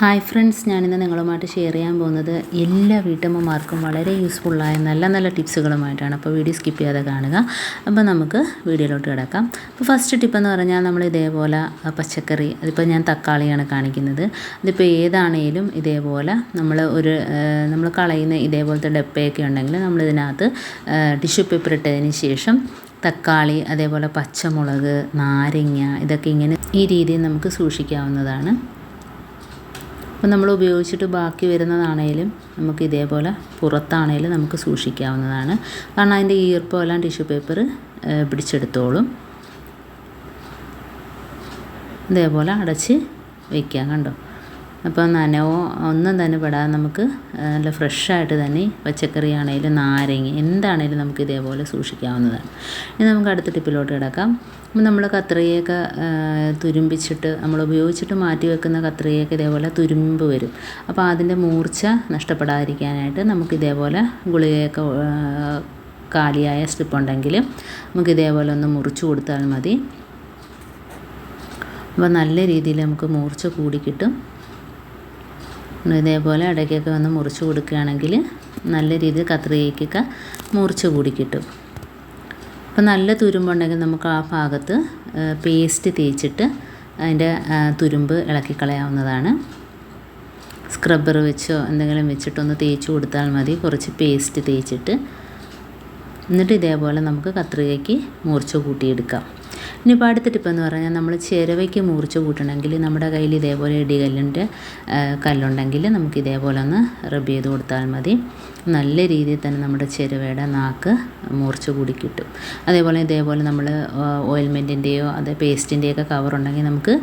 Hi friends ഞാനിന്ന് നിങ്ങളുമായിട്ട് share ചെയ്യാൻ പോകുന്നത് എല്ലാ വീട്ടമ്മമാർക്കും വളരെ യൂസ്ഫുള്ളായ നല്ല നല്ല ടിപ്സുകളുമായിട്ടാണ് അപ്പോൾ വീഡിയോ സ്കിപ്പ് ചെയ്യാതെ കാണുക. അപ്പോൾ നമുക്ക് വീഡിയോയിലോട്ട് കിടക്കാം. അപ്പോൾ ഫസ്റ്റ് ടിപ്പ് എന്ന് പറഞ്ഞാൽ നമ്മൾ ഇതേപോലെ പച്ചക്കറി അതിപ്പോൾ ഞാൻ തക്കാളിയാണ് കാണിക്കുന്നത്. അതിപ്പോൾ ഏതാണേലും ഇതേപോലെ നമ്മൾ ഒരു നമ്മൾ കളയുന്ന ഇതേപോലത്തെ ഡപ്പയൊക്കെ ഉണ്ടെങ്കിൽ നമ്മളിതിനകത്ത് ടിഷ്യൂ പേപ്പർ ഇട്ടതിന് ശേഷം തക്കാളി അതേപോലെ പച്ചമുളക് നാരങ്ങ ഇതൊക്കെ ഇങ്ങനെ ഈ രീതിയിൽ നമുക്ക് സൂക്ഷിക്കാവുന്നതാണ്. അപ്പോൾ നമ്മൾ ഉപയോഗിച്ചിട്ട് ബാക്കി വരുന്നതാണേലും നമുക്ക് ഇതേപോലെ പുറത്താണേലും നമുക്ക് സൂക്ഷിക്കാവുന്നതാണ്. കാരണം അതിന്റെ ഈർപ്പമെല്ലാം ടിഷ്യൂ പേപ്പർ പിടിച്ചെടുത്തോളും. ഇതേപോലെ അടച്ച് വയ്ക്കാം കണ്ടോ? അപ്പോൾ നനവോ ഒന്നും തന്നെ പെടാതെ നമുക്ക് നല്ല ഫ്രഷായിട്ട് തന്നെ പച്ചക്കറി ആണെങ്കിലും നാരങ്ങ എന്താണേലും നമുക്ക് ഇതേപോലെ സൂക്ഷിക്കാവുന്നതാണ്. ഇനി നമുക്ക് അടുത്ത ടിപ്പിലോട്ട് കിടക്കാം. അപ്പം നമ്മൾ കത്രികയൊക്കെ തുരുമ്പിച്ചിട്ട് നമ്മൾ ഉപയോഗിച്ചിട്ട് മാറ്റി വെക്കുന്ന കത്രികയൊക്കെ ഇതേപോലെ തുരുമ്പ് വരും. അപ്പോൾ അതിന്റെ മൂർച്ച നഷ്ടപ്പെടാതിരിക്കാനായിട്ട് നമുക്ക് ഇതേപോലെ ഗുളികയൊക്കെ കാലിയായ സ്ട്രിപ്പ് ഉണ്ടെങ്കിൽ നമുക്ക് ഇതേപോലെ ഒന്ന് മുറിച്ചു കൊടുത്താൽ മതി. അപ്പോൾ നല്ല രീതിയിൽ നമുക്ക് മൂർച്ച കൂടി കിട്ടും. ഇതേപോലെ ഇടയ്ക്കൊക്കെ വന്ന് മുറിച്ച് കൊടുക്കുകയാണെങ്കിൽ നല്ല രീതിയിൽ കത്രികയ്ക്കൊക്കെ മുറിച്ച് കൂടി കിട്ടും. അപ്പോൾ നല്ല തുരുമ്പുണ്ടെങ്കിൽ നമുക്ക് ആ ഭാഗത്ത് പേസ്റ്റ് തേച്ചിട്ട് അതിന്റെ തുരുമ്പ് ഇളക്കി കളയാവുന്നതാണ് സ്ക്രബ്ബർ വെച്ചോ എന്തെങ്കിലും വെച്ചിട്ടൊന്ന് തേച്ച് കൊടുത്താൽ മതി. കുറച്ച് പേസ്റ്റ് തേച്ചിട്ട്. എന്നിട്ട് ഇതേപോലെ നമുക്ക് കത്രികയ്ക്ക് മൂർച്ച കൂട്ടിയെടുക്കാം. ഇനിയിപ്പോൾ അടുത്ത ടിപ്പ് എന്ന് പറഞ്ഞാൽ നമ്മൾ ചിരവയ്ക്ക് മുറിച്ച് കൂട്ടണമെങ്കിൽ നമ്മുടെ കയ്യിൽ ഇതേപോലെ ഇടികല്ലിന്റെ കല്ലുണ്ടെങ്കിൽ നമുക്ക് ഇതേപോലെ ഒന്ന് റബ്ബ് ചെയ്ത് കൊടുത്താൽ മതി. നല്ല രീതിയിൽ തന്നെ നമ്മുടെ ചിരവയുടെ നാക്ക് മുറിച്ച് കൂടി കിട്ടും. അതേപോലെ ഇതേപോലെ നമ്മൾ ഓയിൽമെന്റിന്റെയോ അത് പേസ്റ്റിന്റെയൊക്കെ കവർ ഉണ്ടെങ്കിൽ നമുക്ക്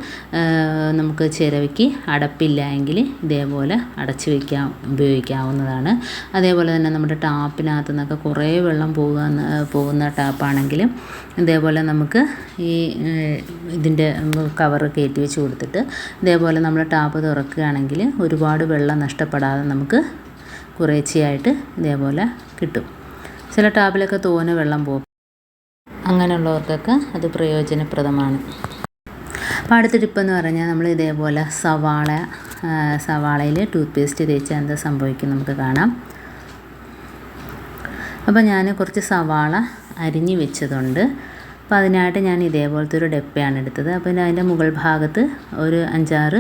നമുക്ക് ചിരവയ്ക്ക് അടപ്പില്ല എങ്കിൽ ഇതേപോലെ അടച്ചു വയ്ക്കാം ഉപയോഗിക്കാവുന്നതാണ്. അതേപോലെ തന്നെ നമ്മുടെ ടാപ്പിനകത്തു നിന്നൊക്കെ കുറേ വെള്ളം പോകുന്ന പോകുന്ന ടാപ്പാണെങ്കിലും ഇതേപോലെ നമുക്ക് ഈ ഇതിന്റെ കവറ് കയറ്റി വെച്ച് കൊടുത്തിട്ട് ഇതേപോലെ നമ്മൾ ടാപ്പ് തുറക്കുകയാണെങ്കിൽ ഒരുപാട് വെള്ളം നഷ്ടപ്പെടാതെ നമുക്ക് കുറേശ്ശെയായിട്ട് ഇതേപോലെ കിട്ടും. ചില ടാപ്പിലൊക്കെ തോനെ വെള്ളം പോകും. അങ്ങനെയുള്ളവർക്കൊക്കെ അത് പ്രയോജനപ്രദമാണ്. അപ്പോൾ അടുത്ത ടിപ്പ് എന്ന് പറഞ്ഞാൽ നമ്മൾ ഇതേപോലെ സവാള സവാളയിൽ ടൂത്ത് പേസ്റ്റ് തേച്ചാൽ എന്താ സംഭവിക്കും നമുക്ക് കാണാം. അപ്പോൾ ഞാൻ കുറച്ച് സവാള അരിഞ്ഞു വെച്ചതുണ്ട്. അപ്പോൾ അതിനായിട്ട് ഞാൻ ഇതേപോലത്തെ ഒരു ഡെപ്പയാണ് എടുത്തത്. അപ്പോൾ അതിന്റെ മുകൾ ഭാഗത്ത് ഒരു അഞ്ചാറ്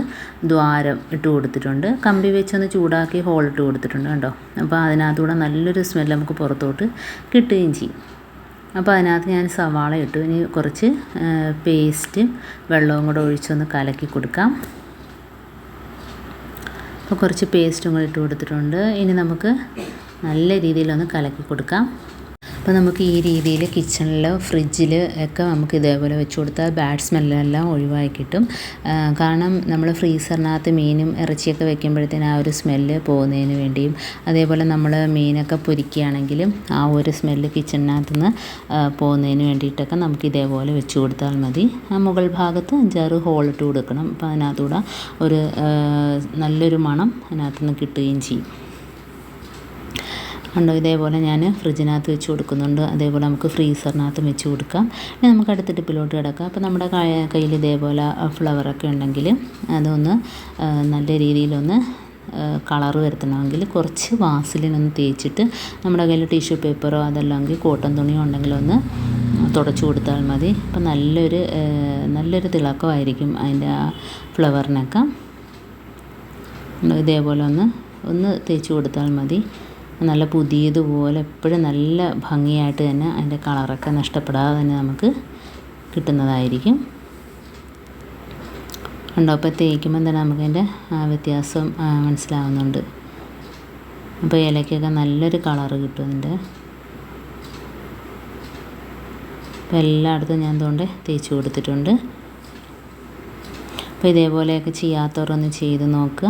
ദ്വാരം ഇട്ട് കൊടുത്തിട്ടുണ്ട്. കമ്പി വെച്ചൊന്ന് ചൂടാക്കി ഹോൾ ഇട്ട് കൊടുത്തിട്ടുണ്ട് കേട്ടോ അപ്പോൾ അതിനകത്തൂടെ നല്ലൊരു സ്മെല്ല് നമുക്ക് പുറത്തോട്ട് കിട്ടുകയും ചെയ്യും. അപ്പോൾ അതിനകത്ത് ഞാൻ സവാള ഇട്ടു. ഇനി കുറച്ച് പേസ്റ്റ് വെള്ളവും കൂടെ ഒഴിച്ചൊന്ന് കലക്കി കൊടുക്കാം. അപ്പോൾ കുറച്ച് പേസ്റ്റും കൂടെ ഇട്ട് കൊടുത്തിട്ടുണ്ട്. ഇനി നമുക്ക് നല്ല രീതിയിലൊന്ന് കലക്കി കൊടുക്കാം. അപ്പോൾ നമുക്ക് ഈ രീതിയിൽ കിച്ചണിൽ ഫ്രിഡ്ജിൽ ഒക്കെ നമുക്ക് ഇതേപോലെ വെച്ച് കൊടുത്താൽ ബാഡ് സ്മെല്ലെല്ലാം ഒഴിവായി കിട്ടും. കാരണം നമ്മൾ ഫ്രീസറിനകത്ത് മീനും ഇറച്ചിയൊക്കെ വെക്കുമ്പോഴത്തേന് ആ ഒരു സ്മെല്ല് പോകുന്നതിന് വേണ്ടിയും അതേപോലെ നമ്മൾ മീനൊക്കെ പൊരിക്കുകയാണെങ്കിലും ആ ഒരു സ്മെല്ല് കിച്ചണിനകത്ത് നിന്ന് പോകുന്നതിന് വേണ്ടിയിട്ടൊക്കെ നമുക്ക് ഇതേപോലെ വെച്ച് കൊടുത്താൽ മതി. ആ മുകൾ ഭാഗത്ത് അഞ്ചാറ് ഹോളിട്ട് കൊടുക്കണം. അപ്പോൾ അതിനകത്തൂടെ ഒരു നല്ലൊരു മണം അതിനകത്ത് നിന്ന് കിട്ടുകയും ചെയ്യും. ഉണ്ടോ? ഇതേപോലെ ഞാൻ ഫ്രിഡ്ജിനകത്ത് വെച്ച് കൊടുക്കുന്നുണ്ട്. അതേപോലെ നമുക്ക് ഫ്രീസറിനകത്തും വെച്ച് കൊടുക്കാം. ഇനി നമുക്ക് അടുത്ത ടിപ്പിലോട്ട് കിടക്കാം. അപ്പോൾ നമ്മുടെ കയ്യിൽ ഇതേപോലെ ഫ്ലവറൊക്കെ ഉണ്ടെങ്കിൽ അതൊന്ന് നല്ല രീതിയിലൊന്ന് കളർ വരുത്തണമെങ്കിൽ കുറച്ച് വാസലിനൊന്ന് തേച്ചിട്ട് നമ്മുടെ കയ്യിൽ ടിഷ്യൂ പേപ്പറോ അതല്ലെങ്കിൽ കോട്ടൺ തുണിയോ ഉണ്ടെങ്കിലൊന്ന് തുടച്ചു കൊടുത്താൽ മതി. അപ്പം നല്ലൊരു നല്ലൊരു തിളക്കമായിരിക്കും അതിന്റെ ആ ഫ്ലവറിനൊക്കെ ഇതേപോലെ ഒന്ന് ഒന്ന് തേച്ച് കൊടുത്താൽ മതി. നല്ല പുതിയതുപോലെ എപ്പോഴും നല്ല ഭംഗിയായിട്ട് തന്നെ അതിന്റെ കളറൊക്കെ നഷ്ടപ്പെടാതെ തന്നെ നമുക്ക് കിട്ടുന്നതായിരിക്കും. ഉണ്ടോ അപ്പോൾ തേക്കുമ്പം തന്നെ നമുക്കതിന്റെ വ്യത്യാസം മനസ്സിലാവുന്നുണ്ട്. അപ്പോൾ ഇലയ്ക്കൊക്കെ നല്ലൊരു കളറ് കിട്ടും അതിന്റെ. അപ്പോൾ എല്ലായിടത്തും ഞാൻ തോണ്ട് തേച്ച് കൊടുത്തിട്ടുണ്ട്. അപ്പോൾ ഇതേപോലെയൊക്കെ ചെയ്യാത്തവരൊന്ന് ചെയ്ത് നോക്കുക.